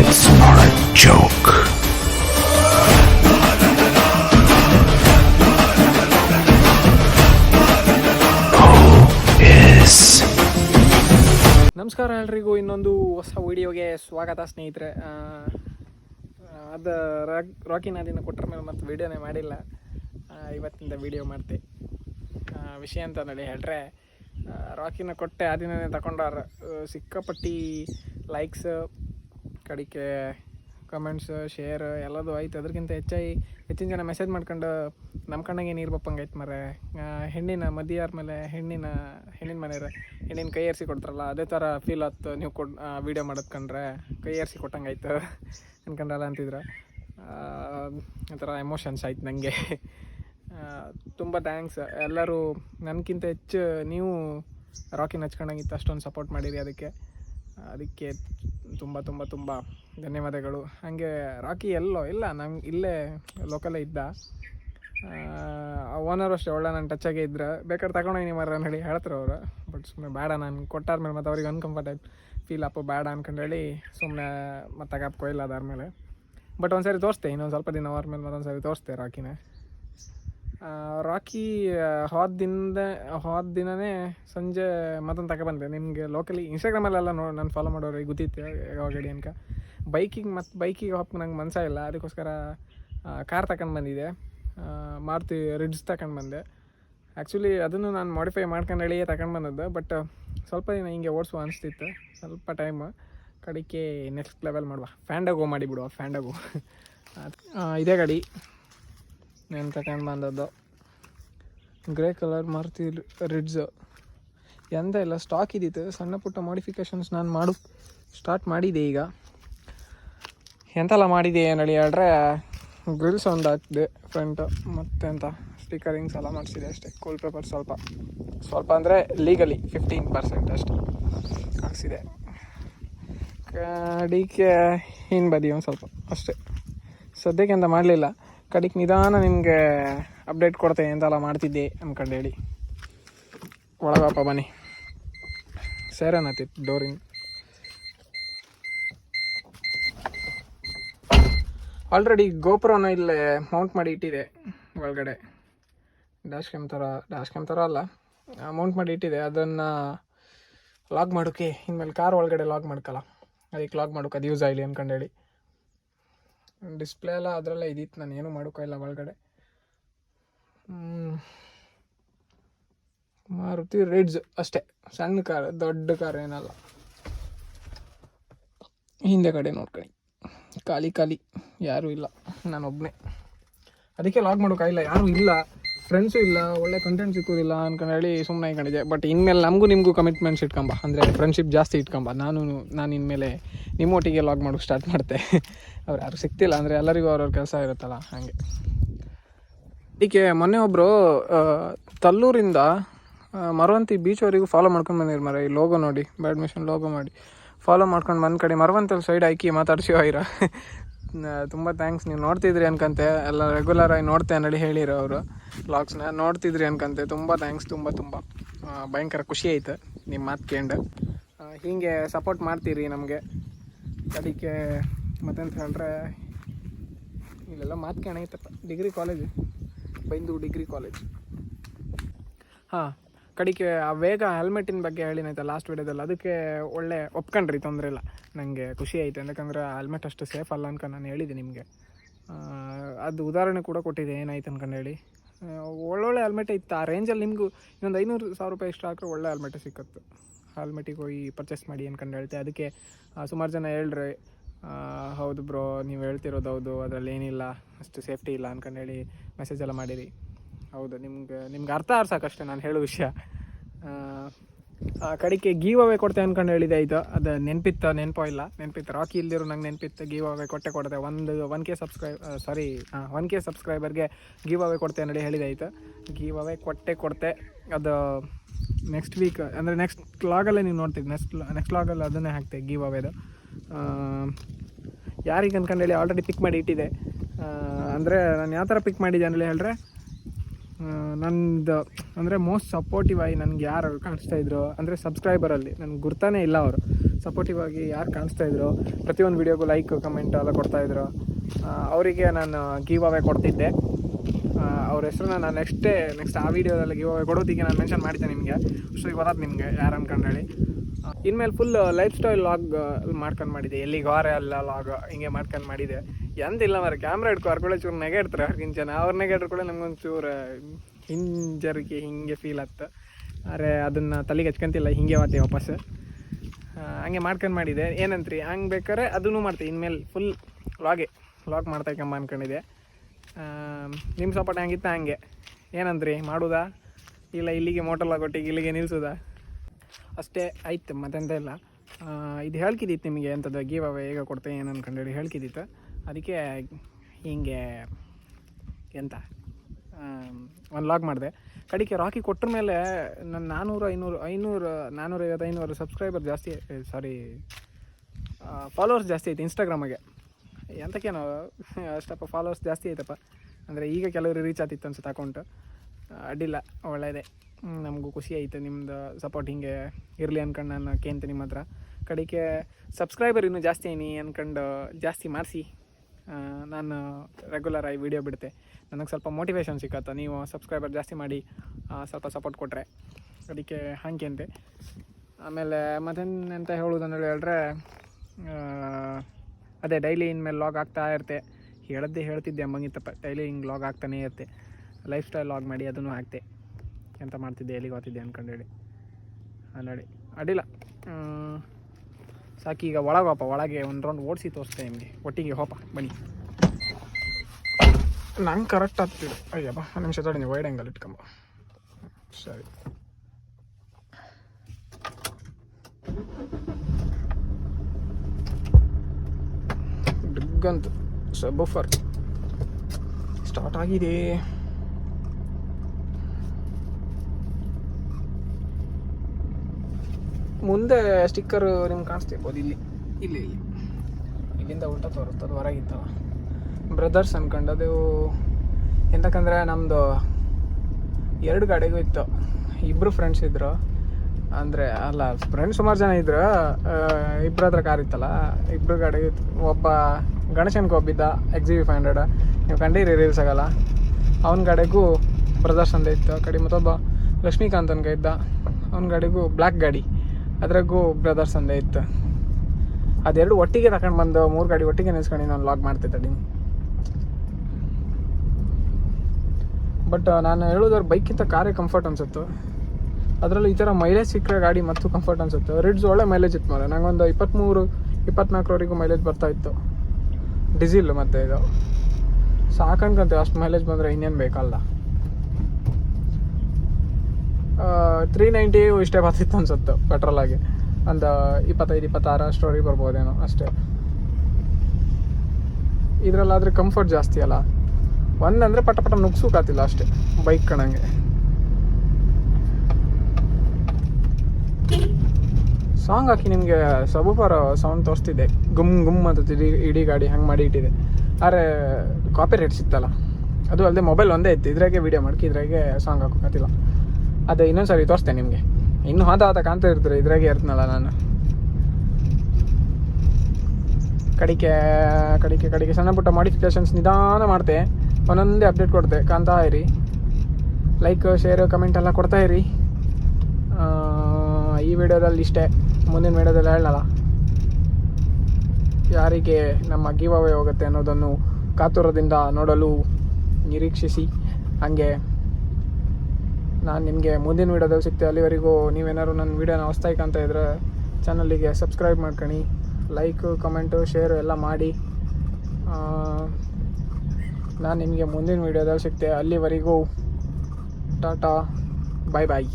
It's not a joke. ನಮಸ್ಕಾರ ಎಲ್ರಿಗೂ, ಇನ್ನೊಂದು ಹೊಸ ವಿಡಿಯೋಗೆ ಸ್ವಾಗತ ಸ್ನೇಹಿತರೆ. ಅದು ರಾಕಿ ನಾದಿನ ಕೊಟ್ಟರ ಮೇಲೆ ಮತ್ತೆ ವಿಡಿಯೋನೇ ಮಾಡಿಲ್ಲ. ಇವತ್ತಿಂದ ವಿಡಿಯೋ ಮಾಡ್ತೆ. ವಿಷಯ ಅಂತ ನೋಡಿ ಹೇಳ್ರೆ ರಾಕಿನ ಕೊಟ್ಟೆ ಆ ದಿನನೇ ಸಿಕ್ಕಾಪಟ್ಟಿ ಲೈಕ್ಸ್ ಕಡಿಕೆ ಕಮೆಂಟ್ಸ್ ಶೇರ್ ಎಲ್ಲದು ಆಯ್ತು. ಅದಕ್ಕಿಂತ ಹೆಚ್ಚಾಗಿ ಹೆಚ್ಚಿನ ಜನ ಮೆಸೇಜ್ ಮಾಡ್ಕೊಂಡು ನಮ್ಮ ಕಣ್ಣಂಗೆ ನೀರು ಬಪ್ಪಂಗೈತೆ ಮರೆ ಹೆಣ್ಣಿನ ಮದಿಯಾರ ಮೇಲೆ ಹೆಣ್ಣಿನ ಹೆಣ್ಣಿನ ಮನೆಯವ್ರ ಹೆಣ್ಣಿನ ಕೈ ಏರಿಸಿ ಕೊಡ್ತಾರಲ್ಲ ಅದೇ ಥರ ಫೀಲ್ ಆಯ್ತು ನೀವು ಕೊಡ್ ವೀಡಿಯೋ ಮಾಡೋದು ಕಂಡ್ರೆ. ಕೈ ಏರಿಸಿ ಕೊಟ್ಟಂಗಾಯ್ತು ಅನ್ಕೊಂಡಲ್ಲ ಅಂತಿದ್ರು. ಆ, ಒಂಥರ ಎಮೋಷನ್ಸ್ ಆಯ್ತು ನನಗೆ ತುಂಬ ಥ್ಯಾಂಕ್ಸ್ ಎಲ್ಲರೂ ನನಗಿಂತ ಹೆಚ್ಚು ನೀವು ರಾಕಿನ ಹಚ್ಕೊಂಡಂಗಿತ್ತು ಅಷ್ಟೊಂದು ಸಪೋರ್ಟ್ ಮಾಡಿರಿ ಅದಕ್ಕೆ. ಅದಕ್ಕೆ ತುಂಬ ತುಂಬ ತುಂಬ ಧನ್ಯವಾದಗಳು. ಹಾಗೆ ರಾಕಿ ಎಲ್ಲೋ, ಇಲ್ಲ ನಂಗೆ ಇಲ್ಲೇ ಲೋಕಲೇ ಇದ್ದ. ಓನರ್ ಅಷ್ಟೇ ಒಳ್ಳೆ ನಾನು ಟಚ್ಚಾಗೆ ಇದ್ರೆ. ಬೇಕಾದ್ರೆ ತಗೊಂಡೋಗಿ ಮರ ಹೇಳಿ, ಹೇಳ್ತಾರೆ ಅವರು. ಬಟ್ ಸುಮ್ಮನೆ ಬೇಡ, ನಾನು ಕೊಟ್ಟಾರ ಮೇಲೆ ಮತ್ತು ಅವ್ರಿಗೆ ಅನ್ಕಂಫರ್ಟೇಬಲ್ ಫೀಲ್ ಅಪ್ಪು ಬೇಡ ಅನ್ಕೊಂಡು ಹೇಳಿ ಸುಮ್ಮನೆ ಮತ್ತೆ ತಗಾಪ್ಕೊ ಅದಾದ್ಮೇಲೆ ಬಟ್ ಒಂದು ಸರಿ ತೋರಿಸ್ತೆ, ಇನ್ನೊಂದು ಸ್ವಲ್ಪ ದಿನ ಅವ್ರ ಮೇಲೆ ಮತ್ತೊಂದು ಸರಿ ತೋರಿಸ್ತೆ ರಾಕಿನ. ರಾಕಿ ಹೋದ ದಿನದ, ಹೋದ ದಿನನೇ ಸಂಜೆ ಮತ್ತೊಂದು ತಗೊಬಂದೆ ನಿಮಗೆ ಲೋಕಲಿ ಇನ್ಸ್ಟಾಗ್ರಾಮಲ್ಲೆಲ್ಲ ನೋ, ನಾನು ಫಾಲೋ ಮಾಡೋರಿಗೆ ಗೊತ್ತಿತ್ತು ಗಾಡಿ ಅನ್ಕ ಬೈಕಿಗೆ ಮತ್ತು ಬೈಕಿಗೆ ಹೋಗಕ್ಕೆ ನಂಗೆ ಮನಸ ಇಲ್ಲ. ಅದಕ್ಕೋಸ್ಕರ ಕಾರ್ ತಗೊಂಡು ಬಂದಿದೆ ಮಾರುತಿ ರಿಡ್ಸ್ ತಗೊಂಡು ಬಂದೆ. ಆ್ಯಕ್ಚುಲಿ ಅದನ್ನು ನಾನು ಮಾಡಿಫೈ ಮಾಡ್ಕೊಂಡು ಹೇಳಿಯೇ ತಗೊಂಡು ಬಂದದ್ದು. ಬಟ್ ಸ್ವಲ್ಪ ದಿನ ಹಿಂಗೆ ಓಡಿಸುವ ಅನಿಸ್ತಿತ್ತು. ಸ್ವಲ್ಪ ಟೈಮ್ ಕಡಿಕೆ ನೆಕ್ಸ್ಟ್ ಲೆವೆಲ್ ಮಾಡುವ. ಫ್ಯಾಂಡಗೋ ಮಾಡಿಬಿಡುವ ಫ್ಯಾಂಡಾಗೋ ಇದೇ ಗಾಡಿ. ನಾನು ತಗೊಂಡು ಬಂದದ್ದು? ಗ್ರೇ ಕಲರ್ ಮಾರುತಿ ರಿಡ್ಸ್ ಎಂದ ಇಲ್ಲ ಸ್ಟಾಕ್ ಇದ್ದಿತ್ತು. ಸಣ್ಣ ಪುಟ್ಟ ಮಾಡಿಫಿಕೇಷನ್ಸ್ ನಾನು ಮಾಡು ಸ್ಟಾರ್ಟ್ ಮಾಡಿದೆ ಈಗ. ಎಂತೆಲ್ಲ ಮಾಡಿದೆ ಏನಳಿ ಹೇಳ್ರೆ ಗ್ರಿಲ್ಸ್ ಒಂದು ಹಾಕಿದೆ ಫ್ರಂಟು ಮತ್ತೆಂತ ಸ್ಟಿಕರಿಂಗ್ಸ್ ಎಲ್ಲ ಮಾಡಿಸಿದೆ ಅಷ್ಟೇ. ಕೂಲ್ ಪೇಪರ್ ಸ್ವಲ್ಪ. ಸ್ವಲ್ಪ ಅಂದರೆ ಲೀಗಲಿ ಫಿಫ್ಟೀನ್ ಪರ್ಸೆಂಟ್ ಅಷ್ಟೇ ಹಾಕ್ಸಿದೆ. ಕಡಿಕೆ ಹಿಂದೆ ಬದಿ ಒಂದು ಸ್ವಲ್ಪ, ಅಷ್ಟೇ. ಸದ್ಯಕ್ಕೆ ಅಂತ ಮಾಡಲಿಲ್ಲ. ಕಡಿಗೆ ನಿಧಾನ ನಿಮಗೆ ಅಪ್ಡೇಟ್ ಕೊಡ್ತೇನೆ ಎಂತೆಲ್ಲ ಮಾಡ್ತಿದ್ದೆ ಅನ್ಕೊಂಡು ಹೇಳಿ. ಒಳಗಪ್ಪ ಬನ್ನಿ. ಸೇರನತ್ತಿತ್ತು ಡೋರಿಂಗ್ ಆಲ್ರೆಡಿ ಗೋಪುರನ ಇಲ್ಲೇ ಮೌಂಟ್ ಮಾಡಿ ಇಟ್ಟಿದೆ ಒಳಗಡೆ. ಡ್ಯಾಶ್ ಕ್ಯಾಮ್ ಥರ ಡ್ಯಾಶ್ ಕ್ಯಾಮ್ ಥರ ಅಲ್ಲ. ಮೌಂಟ್ ಮಾಡಿ ಇಟ್ಟಿದೆ. ಅದನ್ನು ಲಾಕ್ ಮಾಡೋಕೆ, ಇನ್ಮೇಲೆ ಕಾರ್ ಒಳಗಡೆ ಲಾಕ್ ಮಾಡ್ಕಲ್ಲ. ಅದಕ್ಕೆ ಲಾಕ್ ಮಾಡೋಕೆ ಅದು ಯೂಸ್ ಆಗಲಿ ಅಂದ್ಕೊಂಡು ಹೇಳಿ. ಡಿಸ್ಪ್ಲೇ ಎಲ್ಲ ಅದರಲ್ಲೇ ಇದ್ದಿತ್ತು ನಾನು ಏನೂ ಮಾಡೋಕ್ಕಾಗಿಲ್ಲ ಒಳಗಡೆ. ಮಾರುತಿ ರೆಡ್ಸ್ ಅಷ್ಟೇ, ಸಣ್ಣ ಕಾರ್ ದೊಡ್ಡ ಕಾರ್ ಏನಲ್ಲ. ಹಿಂದೆ ಕಡೆ ನೋಡ್ಕೊಳ್ಳಿ ಖಾಲಿ ಖಾಲಿ, ಯಾರೂ ಇಲ್ಲ ನಾನೊಬ್ಬನೇ ಅದಕ್ಕೆ ಲಾಗ್ ಮಾಡೋಕ್ಕಾಗಿಲ್ಲ ಯಾರೂ ಇಲ್ಲ. ಫ್ರೆಂಡ್ಸು ಇಲ್ಲ, ಒಳ್ಳೆ ಕಂಟೆಂಟ್ ಸಿಕ್ಕೋದಿಲ್ಲ ಅನ್ಕೊಂಡು ಹೇಳಿ ಸುಮ್ಮನೆ ಇಟ್ಕೊಂಡಿದ್ದೆ. ಬಟ್ ಇನ್ಮೇಲೆ ನಮಗೂ ನಿಮಗೂ ಕಮಿಟ್ಮೆಂಟ್ಸ್ ಇಟ್ಕೊಂಬ. ಅಂದರೆ ಫ್ರೆಂಡ್ಶಿಪ್ ಜಾಸ್ತಿ ಇಟ್ಕೊಂಬ. ನಾನು ನಾನು ಇನ್ಮೇಲೆ ನಿಮ್ಮೊಟ್ಟಿಗೆ ಲಾಗ್ ಮಾಡೋಕೆ ಸ್ಟಾರ್ಟ್ ಮಾಡ್ತೆ. ಅವ್ರು ಯಾರು ಸಿಗ್ತಿಲ್ಲ ಅಂದರೆ ಎಲ್ಲರಿಗೂ ಅವ್ರವ್ರ ಕೆಲಸ ಇರುತ್ತಲ್ಲ, ಹಾಗೆ. ಅದಕ್ಕೆ ಮೊನ್ನೆ ಒಬ್ಬರು ತಲ್ಲೂರಿಂದ ಮರವಂತಿ ಬೀಚ್ವರೆಗೂ ಫಾಲೋ ಮಾಡ್ಕೊಂಡು ಬಂದಿರು ಮರ ಈ ಲೋಗೋ ನೋಡಿ ಬ್ಯಾಡ್ಮಿಷನ್ ಲೋಗೋ ಮಾಡಿ. ಫಾಲೋ ಮಾಡ್ಕೊಂಡು ಬಂದ ಕಡೆ ಮರವಂತಲ್ಲಿ ಸೈಡ್ ಹಾಕಿ ಮಾತಾಡ್ಸಿ ಹೋಯ್ರ ತುಂಬ ಥ್ಯಾಂಕ್ಸ್ ನೀವು ನೋಡ್ತಿದ್ರಿ ಅನ್ಕಂತೆ. ಎಲ್ಲ ರೆಗ್ಯುಲರ್ ಆಗಿ ನೋಡ್ತೆ ಅನ್ನಡಿ ಹೇಳಿರೋ ಅವರು ಬ್ಲಾಗ್ಸ್ನ ನೋಡ್ತಿದ್ರಿ ಅನ್ಕಂತೆ. ತುಂಬ ಥ್ಯಾಂಕ್ಸ್ ತುಂಬ ತುಂಬ. ಭಯಂಕರ ಖುಷಿ ಆಯ್ತು ನಿಮ್ಮ ಮಾತು ಕೇಂಡು ಹೀಗೆ ಸಪೋರ್ಟ್ ಮಾಡ್ತೀರಿ ನಮಗೆ. ಅದಕ್ಕೆ ಮತ್ತೆಂತ ಹೇಳ್ರೆ ಇಲ್ಲೆಲ್ಲ ಮಾತು ಕೇಳೈತಪ್ಪ ಡಿಗ್ರಿ ಕಾಲೇಜ್ ಬೈಂದು ಡಿಗ್ರಿ ಕಾಲೇಜ್ ಹಾಂ. ಕಡಿಕೆ, ಆ ವೇಗ ಹೆಲ್ಮೆಟಿನ ಬಗ್ಗೆ ಹೇಳಿನೈತೆ ಲಾಸ್ಟ್ ವೀಡಿಯೋದಲ್ಲಿ ಅದಕ್ಕೆ ಒಳ್ಳೆ ಒಪ್ಕೊಂಡ್ರಿ, ತೊಂದರೆ ಇಲ್ಲ. ನನಗೆ ಖುಷಿ ಆಯಿತು. ಯಾಕಂದ್ರೆ ಹೆಲ್ಮೆಟ್ ಅಷ್ಟು ಸೇಫ್ ಅಲ್ಲ ಅನ್ಕೊಂಡು ನಾನು ಹೇಳಿದೆ ನಿಮಗೆ. ಅದು ಉದಾಹರಣೆ ಕೂಡ ಕೊಟ್ಟಿದೆ, ಏನಾಯ್ತು ಅನ್ಕೊಂಡು ಹೇಳಿ. ಒಳ್ಳೊಳ್ಳೆ ಹೆಲ್ಮೆಟ್ ಇತ್ತು. ಆ ರೇಂಜಲ್ಲಿ ನಿಮಗೂ ಇನ್ನೊಂದು ಐನೂರು ಸಾವಿರ ರೂಪಾಯಿ ಎಕ್ಸ್ಟ್ರಾ ಹಾಕಿದ್ರೆ ಒಳ್ಳೆ ಹೆಲ್ಮೆಟ್ ಸಿಕ್ಕತ್ತು. ಹೆಲ್ಮೆಟಿಗೆ ಹೋಗಿ ಪರ್ಚೇಸ್ ಮಾಡಿ ಅನ್ಕೊಂಡು ಹೇಳ್ತೆ. ಅದಕ್ಕೆ ಸುಮಾರು ಜನ ಹೇಳ್ರಿ ಹೌದು ಬ್ರೋ ನೀವು ಹೇಳ್ತಿರೋದು ಹೌದು, ಅದರಲ್ಲಿ ಏನಿಲ್ಲ, ಅಷ್ಟು ಸೇಫ್ಟಿ ಇಲ್ಲ ಅನ್ಕೊಂಡು ಹೇಳಿ ಮೆಸೇಜ್ ಎಲ್ಲ ಮಾಡಿರಿ. ಹೌದು, ನಿಮ್ಗೆ ನಿಮ್ಗೆ ಅರ್ಥ ಆರ್ ಸಾಕಷ್ಟೇ ನಾನು ಹೇಳೋ ವಿಷಯ. ಕಡೆಗೆ ಗೀವ್ ಅವೇ ಕೊಡ್ತೆ ಅನ್ಕೊಂಡು ಹೇಳಿದೆ ಆಯ್ತು ಅದು ನೆನಪಿತ್ತ? ನೆನಪೋ ಇಲ್ಲ? ನೆನಪಿತ್ತು? ರಾಕಿ ಇಲ್ದಿರೋ ನಂಗೆ ನೆನಪಿತ್ತು ಗೀವ್ ಅವೇ ಕೊಟ್ಟೆ ಕೊಡ್ತೆ ಒಂದು one K subscribe sorry one K ಸಬ್ಸ್ಕ್ರೈಬರ್ಗೆ ಗೀವ್ ಅವೇ ಕೊಡ್ತೆ ಅನ್ನಡಿ ಹೇಳಿದೆ ಆಯ್ತು? ಗೀವ್ ಅವೇ ಕೊಟ್ಟೆ ಕೊಡ್ತೆ. ಅದು ನೆಕ್ಸ್ಟ್ ವೀಕ್ ಅಂದರೆ ನೆಕ್ಸ್ಟ್ ಲಾಗಲ್ಲೇ ನೀವು ನೋಡ್ತೀವಿ ನೆಕ್ಸ್ಟ್ ನೆಕ್ಸ್ಟ್ ಲಾಗಲ್ಲಿ ಅದನ್ನೇ ಹಾಕ್ತೆ ಗೀವ್ ಅವೇದು ಯಾರಿಗೆ ಅಂದ್ಕೊಂಡು ಹೇಳಿ? ಆಲ್ರೆಡಿ ಪಿಕ್ ಮಾಡಿ ಇಟ್ಟಿದೆ. ಅಂದರೆ ನಾನು ಯಾವ ಥರ ಪಿಕ್ ಮಾಡಿದ್ದೆ ಅಂದರೆ ಹೇಳಿದ್ರೆ ನಂದು, ಅಂದರೆ ಮೋಸ್ಟ್ ಸಪೋರ್ಟಿವ್ ಆಗಿ ನನಗೆ ಯಾರು ಕಾಣಿಸ್ತಾ ಇದ್ರು, ಅಂದರೆ ಸಬ್ಸ್ಕ್ರೈಬರಲ್ಲಿ ನನಗೆ ಗುರ್ತಾನೇ ಇಲ್ಲ ಅವರು. ಸಪೋರ್ಟಿವ್ ಆಗಿ ಯಾರು ಕಾಣಿಸ್ತಾ ಇದ್ರು, ಪ್ರತಿಯೊಂದು ವೀಡಿಯೋಗೂ ಲೈಕ್ ಕಮೆಂಟ್ ಎಲ್ಲ ಕೊಡ್ತಾಯಿದ್ರು ಅವರಿಗೆ ನಾನು ಗೀವ್ ಅವೇ ಕೊಡ್ತಿದ್ದೆ. ಅವ್ರ ಹೆಸರನ್ನ ನಾನು ನೆಕ್ಸ್ಟೇ ನೆಕ್ಸ್ಟ್ ಆ ವೀಡಿಯೋದಲ್ಲಿ ಗೀವ್ ಅವೇ ಕೊಡೋದಿಗೆ ನಾನು ಮೆನ್ಷನ್ ಮಾಡಿದ್ದೆ ನಿಮಗೆ. ಸೊ ಈಗ ನಿಮಗೆ ಯಾರು ಅನ್ಕೊಂಡೇಳಿ ಇನ್ಮೇಲೆ ಫುಲ್ ಲೈಫ್ ಸ್ಟೈಲ್ ಲಾಗ್ ಮಾಡ್ಕೊಂಡು ಮಾಡಿದೆ. ಎಲ್ಲಿ ಹೋರೆ ಅಲ್ಲ ಲಾಗ್ ಹಿಂಗೆ ಮಾಡ್ಕೊಂಡು ಮಾಡಿದೆ. ಎಂತಿಲ್ಲ ಮರ ಕ್ಯಾಮ್ರಾ ಹಿಡ್ಕೊ ಅವ್ರ ಕೂಡ ಚೂರು ನೆಗೆ ಇಡ್ತಾರೆ ಅವ್ರಿಗಿಂತ ಜನ. ಅವ್ರ ನೆಗೆ ಇಡ್ರು ಕೂಡ ನಮ್ಗೊಂದು ಚೂರು ಹಿಂಜರಿಗೆ ಹಿಂಗೆ ಫೀಲ್ ಆಯ್ತು ಅರೆ, ಅದನ್ನು ತಲೆಗೆ ಹಚ್ಕೊಂತಿಲ್ಲ, ಹಿಂಗೆ ಮತ್ತೆ ವಾಪಸ್. ಹಂಗೆ ಮಾಡ್ಕೊಂಡು ಮಾಡಿದೆ. ಏನಂತ್ರಿ? ಹಂಗೆ ಬೇಕಾದ್ರೆ ಅದನ್ನು ಮಾಡ್ತೆ. ಇನ್ಮೇಲೆ ಫುಲ್ ಲಾಗೆ ಲಾಗ್ ಮಾಡ್ತೈಕಂಬ ಅನ್ಕೊಂಡಿದೆ. ನಿಮ್ಮ ಸಪೋರ್ಟ್ ಹಂಗಿತ್ತ ಹಂಗೆ? ಏನಂತ್ರಿ ಮಾಡೋದಾ? ಇಲ್ಲ ಇಲ್ಲಿಗೆ ಮೋಟರ್ ಕೊಟ್ಟಿಗೆ ಇಲ್ಲಿಗೆ ನಿಲ್ಸೋದಾ? ಅಷ್ಟೇ ಆಯ್ತು, ಮತ್ತೆಂತ ಇಲ್ಲ. ಇದು ಹೇಳ್ಕಿದ್ದಿತ್ತು ನಿಮಗೆ ಎಂಥದ್ದು ಗೀವ್ ಅವೇ ಹೇಗೆ ಕೊಡ್ತೇನೆ ಏನು ಅನ್ಕೊಂಡೇಳಿ ಹೇಳ್ಕಿದ್ದಿತ್ತು ಅದಕ್ಕೆ ಹೀಗೆ ಎಂತ? ಒಂದು ಲಾಗ್ ಮಾಡಿದೆ. ಕಡೆಗೆ ರಾಕಿ ಕೊಟ್ಟ ಮೇಲೆ ನನ್ನ ನಾನ್ನೂರು ಐನೂರು ಐನೂರು ನಾನ್ನೂರೈವತ್ತು ಐನೂರು ಸಬ್ಸ್ಕ್ರೈಬರ್ ಜಾಸ್ತಿ ಸಾರಿ ಫಾಲೋವರ್ಸ್ ಜಾಸ್ತಿ ಐತೆ ಇನ್ಸ್ಟಾಗ್ರಾಮಿಗೆ ಎಂತಕ್ಕೇನೋ, ಅಷ್ಟಪ್ಪ ಫಾಲೋವರ್ಸ್ ಜಾಸ್ತಿ ಐತಪ್ಪ. ಅಂದರೆ ಈಗ ಕೆಲವರು ರೀಚ್ ಆಗ್ತಿತ್ತು ಅನ್ಸುತ್ತೆ ಅಕೌಂಟ್ ಅಡ್ಡಿಲ್ಲ ಒಳ್ಳೆಯದೇ ನಮಗೂ ಖುಷಿ ಆಯಿತು, ನಿಮ್ದು ಸಪೋರ್ಟ್ ಹಿಂಗೆ ಇರಲಿ ಅನ್ಕೊಂಡು ನಾನು ಕೇಂತ ನಿಮ್ಮ ಹತ್ರ ಕಡೆಗೆ ಸಬ್ಸ್ಕ್ರೈಬರ್ ಇನ್ನೂ ಜಾಸ್ತಿ ಏನಿ ಅನ್ಕೊಂಡು ಜಾಸ್ತಿ ಮಾಡಿಸಿ. ನಾನು ರೆಗ್ಯುಲರ್ ಆಗಿ ವಿಡಿಯೋ ಬಿಡ್ತೆ. ನನಗೆ ಸ್ವಲ್ಪ ಮೋಟಿವೇಶನ್ ಸಿಕ್ಕತ್ತ ನೀವು ಸಬ್ಸ್ಕ್ರೈಬರ್ ಜಾಸ್ತಿ ಮಾಡಿ ಸ್ವಲ್ಪ ಸಪೋರ್ಟ್ ಕೊಟ್ಟರೆ ಅದಕ್ಕೆ ಹಾಗೆ ಅಂತೆ. ಆಮೇಲೆ ಮತ್ತೆಂತ ಹೇಳೋದಂದ್ರೆ ಹೇಳಿದ್ರೆ ಅದೇ ಡೈಲಿ ಇನ್ಮೇಲೆ ಲಾಗ್ ಆಗ್ತಾ ಇರುತ್ತೆ. ಹೇಳದ್ದೇ ಹೇಳ್ತಿದ್ದೆ ಅಂಬಂಗಿತ್ತಪ್ಪ. ಡೈಲಿ ಹಿಂಗೆ ಲಾಗ್ ಆಗ್ತಾನೇ ಇರುತ್ತೆ. ಲೈಫ್ ಸ್ಟೈಲ್ ಲಾಗ್ ಮಾಡಿ ಅದನ್ನು ಹಾಕ್ತೆ. ಎಂತ ಮಾಡ್ತಿದ್ದೆ, ಎಲ್ಲಿಗೆ ಹೋಗ್ತಿದ್ದೆ ಅಂದ್ಕೊಂಡೇಳಿ ನೋಡಿ, ಅಡ್ಡಿಲ್ಲ. ಸಾಕಿ ಈಗ ಒಳಗೆ ಹೋಪ, ಒಳಗೆ ಒಂದು ರೌಂಡ್ ಓಡಿಸಿ ತೋರಿಸ್ತೆ ನಿಮಗೆ. ಒಟ್ಟಿಗೆ ಹೋಪ, ಬನ್ನಿ. ನಂಗೆ ಕರೆಕ್ಟ್ ಆಗ್ತಿದೆ. ಅಯ್ಯಪ್ಪ, ಒಂದು ನಿಮಿಷ ತಡಿ, ನೀವು ವೈಡ್ ಆ್ಯಂಗಲ್ ಇಟ್ಕೊಂಬ. ಸರಿ. ಡಿಗ್ಗಂತು ಸಬಫರ್ ಸ್ಟಾರ್ಟ್ ಆಗಿದೆ. ಮುಂದೆ ಸ್ಟಿಕ್ಕರ್ ನಿಮ್ಗೆ ಕಾಣಿಸ್ತಿರ್ಬೋದು ಇಲ್ಲಿ. ಇಲ್ಲಿ ಇಲ್ಲಿ. ಇಲ್ಲಿಂದ ಊಟ ತೋರಿಸ್ತದೆ ಅದು ಹೊರಗಿತ್ತವ ಬ್ರದರ್ಸ್ ಅಂದ್ಕೊಂಡು ಅದು ನಮ್ಮದು ಎರಡು ಗಾಡಿಗೂ ಇತ್ತು. ಇಬ್ಬರು ಫ್ರೆಂಡ್ಸ್ ಇದ್ದರು ಅಂದರೆ ಅಲ್ಲ ಫ್ರೆಂಡ್ಸ್ ಸುಮಾರು ಜನ ಇದ್ರು. ಇಬ್ಬರ ಹತ್ರ ಕಾರ್ ಇತ್ತಲ್ಲ. ಇಬ್ಬರು ಗಾಡಿ ಒಬ್ಬ ಗಣೇಶನ್ಗೆ ಒಬ್ಬಿದ್ದ ಎಕ್ಸಿ ಫೈವ್ ಹಂಡ್ರೆಡ್ ನೀವು ಕಂಡೀರಿ ರೀಲ್ಸ್ ಆಗಲ್ಲ. ಅವನ ಗಾಡಿಗೂ ಬ್ರದರ್ಸ್ ಅಂತ ಇತ್ತು. ಕಡೆ ಮತ್ತೊಬ್ಬ ಲಕ್ಷ್ಮೀಕಾಂತನ್ಗೆ ಇದ್ದ. ಅವನ ಗಾಡಿಗೂ ಬ್ಲ್ಯಾಕ್ ಗಾಡಿ. ಅದ್ರಾಗೂ ಬ್ರದರ್ಸ್ ಒಂದೇ ಇತ್ತು. ಅದೆರಡು ಒಟ್ಟಿಗೆ ತಗೊಂಡು ಬಂದು ಮೂರು ಗಾಡಿ ಒಟ್ಟಿಗೆ ನೆನೆಸ್ಕೊಂಡು ನಾನು ಲಾಗ್ ಮಾಡ್ತಿದ್ದೆ ಬಟ್ ನಾನು ಹೇಳೋದ್ರ ಬೈಕಿಂತ ಕಾರೇ ಕಂಫರ್ಟ್ ಅನ್ಸುತ್ತೆ. ಅದರಲ್ಲೂ ಈ ಥರ ಮೈಲೇಜ್ ಸಿಕ್ಕರೆ ಗಾಡಿ ಮತ್ತು ಕಂಫರ್ಟ್ ಅನ್ಸುತ್ತೆ. ರಿಡ್ಸ್ ಒಳ್ಳೆ ಮೈಲೇಜ್ ಇತ್ತು ಮಾರೆ ನಂಗೊಂದು ಇಪ್ಪತ್ತ್ಮೂರು ಇಪ್ಪತ್ನಾಲ್ಕರವರೆಗೂ ಮೈಲೇಜ್ ಬರ್ತಾ ಇತ್ತು. ಡಿಸಿಲ್ ಮತ್ತು ಇದು. ಸಾಕಂಕಂತೆ ಅಷ್ಟು ಮೈಲೇಜ್ ಬಂದರೆ ಇನ್ನೇನು ಬೇಕಲ್ಲ. ತ್ರೀ ನೈಂಟಿ ಇಷ್ಟೇ ಬರ್ತಿತ್ತು ಅನ್ಸುತ್ತೆ ಪೆಟ್ರೋಲಾಗಿ ಒಂದು ಇಪ್ಪತ್ತೈದು, ಇಪ್ಪತ್ತಾರು ಸ್ಟೋರಿ ಬರ್ಬೋದೇನೋ ಅಷ್ಟೇ. ಇದರಲ್ಲಾದರೆ ಕಂಫರ್ಟ್ ಜಾಸ್ತಿ ಅಲ್ಲ. ಒಂದಂದರೆ ಪಟ ಪಟ ನುಗ್ಸೋಕಾತಿಲ್ಲ ಅಷ್ಟೇ ಬೈಕ್ ಕಣಂಗೆ. ಸಾಂಗ್ ಹಾಕಿ ನಿಮಗೆ ಸಬೂಫರ್ ಸೌಂಡ್ ತೋರಿಸ್ತಿದ್ದೆ. ಗುಮ್ ಗುಮ್ ಅಂತ ಇಡೀ ಇಡೀ ಗಾಡಿ ಹಂಗೆ ಮಾಡಿ ಇಟ್ಟಿದೆ. ಆದರೆ ಕಾಪಿ ರೇಟ್ ಸಿಕ್ತಲ್ಲ. ಅದು ಅಲ್ಲದೆ ಮೊಬೈಲ್ ಒಂದೇ ಇತ್ತು. ಇದ್ರಾಗೆ ವಿಡಿಯೋ ಮಾಡ್ಕಿ ಇದ್ರಾಗೆ ಸಾಂಗ್ ಹಾಕೋಕತ್ತಿಲ್ಲ ಅದೇ ಇನ್ನೊಂದು ಸಾರಿ ತೋರಿಸ್ತೇನೆ ನಿಮಗೆ. ಇನ್ನೂ ಹಾತ ಆತ ಕಾಣ್ತಾ ಇರ್ತಾರೆ ಇದ್ರಾಗೆ ಇರ್ತನಲ್ಲ ನಾನು. ಕಡಿಕೆ ಕಡಿಕೆ ಕಡಿಕೆ, ಸಣ್ಣ ಪುಟ್ಟ ಮಾಡಿಫಿಕೇಶನ್ಸ್ ನಿಧಾನ ಮಾಡ್ತೆ. ಒಂದೊಂದೇ ಅಪ್ಡೇಟ್ ಕೊಡ್ತೆ, ಕಾಣ್ತಾ ಇರಿ. ಲೈಕ್ ಶೇರ್ ಕಮೆಂಟ್ ಎಲ್ಲ ಕೊಡ್ತಾ ಇರಿ. ಈ ವಿಡಿಯೋದಲ್ಲಿ ಇಷ್ಟೇ, ಮುಂದಿನ ವಿಡಿಯೋದಲ್ಲಿ ಹೇಳಲ್ಲ. ಯಾರಿಗೆ ನಮ್ಮ ಗಿವ್ ಅವೇ ಹೋಗುತ್ತೆ ಅನ್ನೋದನ್ನು ಕಾತುರದಿಂದ ನೋಡಲು ನಿರೀಕ್ಷಿಸಿ. ಹಾಗೆ. ನಾನು ನಿಮಗೆ ಮುಂದಿನ ವಿಡಿಯೋದಲ್ಲಿ ಸಿಗ್ತೆ, ಅಲ್ಲಿವರೆಗೂ ನೀವೇನಾದ್ರು ನನ್ನ ವೀಡಿಯೋನ ಹೊಸ್ತಾಗಿ ಕಾಣ್ತಾ ಇದ್ರೆ ಚಾನಲಿಗೆ ಸಬ್ಸ್ಕ್ರೈಬ್ ಮಾಡ್ಕೊಳ್ಳಿ ಲೈಕು ಕಮೆಂಟು ಶೇರು ಎಲ್ಲ ಮಾಡಿ. ನಾನು ನಿಮಗೆ ಮುಂದಿನ ವೀಡಿಯೋದಲ್ಲಿ ಸಿಗ್ತೆ, ಅಲ್ಲಿವರೆಗೂ ಟಾಟಾ ಬಾಯ್ ಬಾಯ್